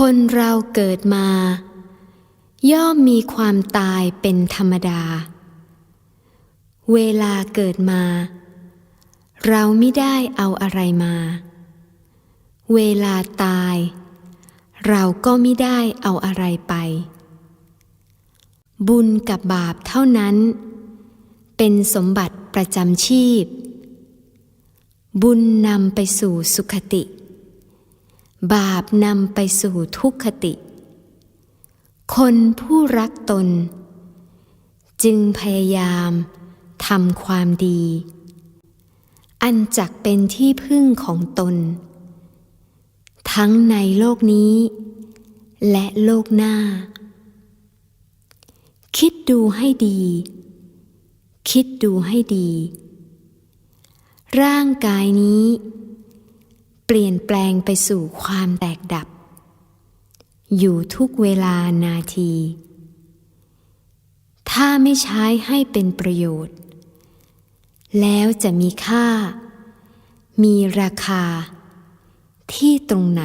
คนเราเกิดมา ย่อมมีความตายเป็นธรรมดา เวลาเกิดมา เราไม่ได้เอาอะไรมา เวลาตาย เราก็ไม่ได้เอาอะไรไป บุญกับบาปเท่านั้น เป็นสมบัติประจำชีพ บุญนำไปสู่สุขติ บาปนำไปสู่ทุกขติ คนผู้รักตน จึงพยายามทำความดี อันจักเป็นที่พึ่งของตน ทั้งในโลกนี้ และโลกหน้า คิดดูให้ดี คิดดูให้ดี ร่างกายนี้ เปลี่ยนแปลงไปสู่ความแตกดับ อยู่ทุกเวลานาที ถ้าไม่ใช้ให้เป็นประโยชน์ แล้วจะมีค่า มีราคา ที่ตรงไหน